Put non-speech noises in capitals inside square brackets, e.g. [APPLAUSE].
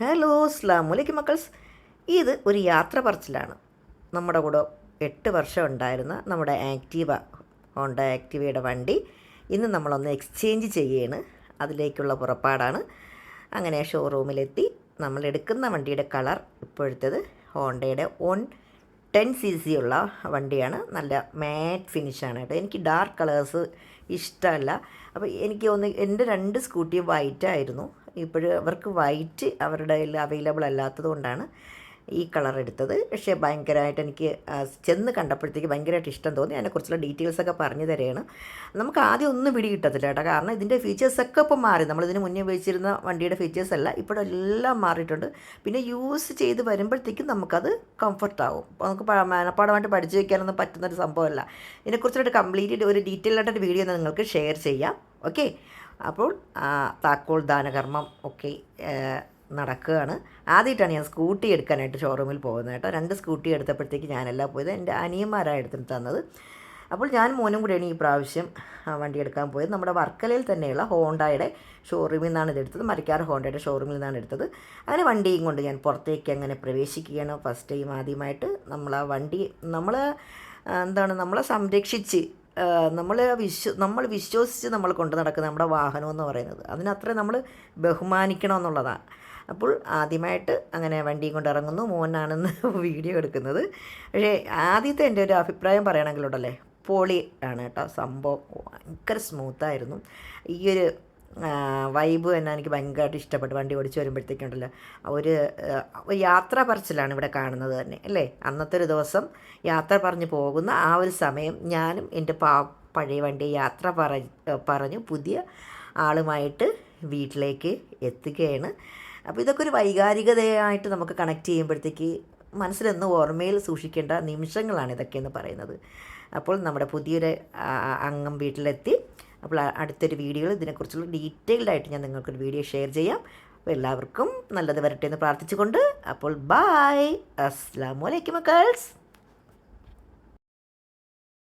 Hello അസ്ലാം വലൈക്കും മക്കൾസ്. ഇത് ഒരു യാത്ര പറച്ചിലാണ്. നമ്മുടെ കൂടെ എട്ട് വർഷം ഉണ്ടായിരുന്ന നമ്മുടെ ആക്റ്റീവ ഹോണ്ട ആക്റ്റീവയുടെ വണ്ടി ഇന്ന് നമ്മളൊന്ന് എക്സ്ചേഞ്ച് ചെയ്യാണ്. അതിലേക്കുള്ള പുറപ്പാടാണ്. അങ്ങനെ ഷോറൂമിലെത്തി നമ്മൾ എടുക്കുന്ന വണ്ടിയുടെ കളർ ഇപ്പോഴത്തേത് ഹോണ്ടയുടെ ഓൺ ടെൻ സി സി ഉള്ള വണ്ടിയാണ്. നല്ല മാറ്റ് ഫിനിഷാണ് കേട്ടോ. എനിക്ക് ഡാർക്ക് കളേഴ്സ് ഇഷ്ടമല്ല. അപ്പോൾ എനിക്ക് ഒന്ന് എന്റെ രണ്ട് സ്കൂട്ടി വൈറ്റ് ആയിരുന്നു. ഇപ്പോഴും അവർക്ക് വൈറ്റ് അവരുടെ അവൈലബിൾ അല്ലാത്തത് കൊണ്ടാണ് ഈ കളർ എടുത്തത്. പക്ഷേ ഭയങ്കരമായിട്ട് എനിക്ക് ചെന്ന് കണ്ടപ്പോഴത്തേക്ക് ഭയങ്കരമായിട്ട് ഇഷ്ടം തോന്നി. അതിനെക്കുറിച്ചുള്ള ഡീറ്റെയിൽസ് ഒക്കെ പറഞ്ഞു തരികയാണ്. നമുക്ക് ആദ്യം ഒന്നും പിടി കിട്ടത്തില്ല കേട്ടോ. കാരണം ഇതിന്റെ ഫീച്ചേഴ്സൊക്കെ ഇപ്പോൾ മാറി. നമ്മളിതിന് മുന്നേ ഉപയോഗിച്ചിരുന്ന വണ്ടിയുടെ ഫീച്ചേഴ്സ് അല്ല ഇപ്പോഴെല്ലാം മാറിയിട്ടുണ്ട്. പിന്നെ യൂസ് ചെയ്ത് വരുമ്പോഴത്തേക്കും നമുക്കത് കംഫർട്ടാവും നമുക്ക് മനപ്പാടമായിട്ട് പഠിച്ചു വയ്ക്കാനൊന്നും പറ്റുന്നൊരു സംഭവമല്ല. ഇതിനെക്കുറിച്ചൊരു കംപ്ലീറ്റ് ഒരു ഡീറ്റെയിൽ ആയിട്ടൊരു വീഡിയോ നിങ്ങൾക്ക് ഷെയർ ചെയ്യാം. ഓക്കെ അപ്പോൾ താക്കോൽ ദാനകർമ്മം ഒക്കെ നടക്കുകയാണ്. ആദ്യമായിട്ടാണ് ഞാൻ സ്കൂട്ടി എടുക്കാനായിട്ട് ഷോറൂമിൽ പോകുന്നത് കേട്ടോ. രണ്ട് സ്കൂട്ടി എടുത്തപ്പോഴത്തേക്ക് ഞാനെല്ലാം പോയത്. എന്റെ അനിയന്മാരാണ് എടുത്തിട്ട് തന്നത്. അപ്പോൾ ഞാൻ മോനും കൂടെയാണ് ഈ പ്രാവശ്യം വണ്ടി എടുക്കാൻ പോയത്. നമ്മുടെ വർക്കലയിൽ തന്നെയുള്ള ഹോണ്ടയുടെ ഷോറൂമിൽ നിന്നാണ് ഇതെടുത്തത് മരിക്കാർ ഹോണ്ടയുടെ ഷോറൂമിൽ നിന്നാണ് എടുത്തത്. അങ്ങനെ വണ്ടിയും കൊണ്ട് ഞാൻ പുറത്തേക്ക് അങ്ങനെ പ്രവേശിക്കുകയാണ് ഫസ്റ്റ് ടൈം ആദ്യമായിട്ട് നമ്മൾ ആ വണ്ടി നമ്മൾ എന്താണ് നമ്മളെ സംരക്ഷിച്ച് നമ്മൾ വിശ്വ നമ്മൾ വിശ്വസിച്ച് നമ്മൾ കൊണ്ടു നടക്കുന്ന നമ്മുടെ വാഹനം എന്ന് പറയുന്നത്. അതിനത്ര നമ്മൾ ബഹുമാനിക്കണം എന്നുള്ളതാണ് അപ്പോൾ ആദ്യമായിട്ട് അങ്ങനെ വണ്ടിയും കൊണ്ട് ഇറങ്ങുന്നു. മോനാണെന്ന് [LAUGHS] വീഡിയോ എടുക്കുന്നത്. പക്ഷേ ആദ്യത്തെ എന്റെ ഒരു അഭിപ്രായം പറയണമെങ്കിലുണ്ടല്ലേ? പൊളി ആണ് കേട്ടോ. സംഭവം ഭയങ്കര സ്മൂത്തായിരുന്നു ഈ ഒരു വൈബ് തന്നെ എനിക്ക് ഭയങ്കരമായിട്ട് ഇഷ്ടപ്പെട്ടു. വണ്ടി ഓടിച്ച് വരുമ്പോഴത്തേക്കുണ്ടല്ലോ. ഒരു യാത്ര പറച്ചിലാണ് ഇവിടെ കാണുന്നത് തന്നെ അല്ലേ? അന്നത്തെ ഒരു ദിവസം യാത്ര പറഞ്ഞ് പോകുന്ന ആ ഒരു സമയം ഞാനും എന്റെ പാ പഴയ വണ്ടി യാത്ര പറ പറഞ്ഞു പുതിയ ആളുമായിട്ട് വീട്ടിലേക്ക് എത്തുകയാണ്. അപ്പോൾ ഇതൊക്കെ ഒരു വൈകാരികതയായിട്ട് നമുക്ക് കണക്ട് ചെയ്യുമ്പോഴത്തേക്ക് മനസ്സിലെന്ന് ഓർമ്മയിൽ സൂക്ഷിക്കേണ്ട നിമിഷങ്ങളാണ് ഇതൊക്കെ എന്ന് പറയുന്നത്. അപ്പോൾ നമ്മുടെ പുതിയൊരു അംഗം വീട്ടിലെത്തി. അപ്പോൾ അടുത്തൊരു വീഡിയോയിൽ ഇതിനെക്കുറിച്ചുള്ള ഡീറ്റെയിൽഡ് ആയിട്ട് ഞാൻ നിങ്ങൾക്കൊരു വീഡിയോ ഷെയർ ചെയ്യാം. അപ്പോൾ എല്ലാവർക്കും നല്ലത് വരട്ടെ എന്ന് പ്രാർത്ഥിച്ചുകൊണ്ട് അപ്പോൾ ബായ് അസ്സാം വലൈക്കും മക്കൾസ്.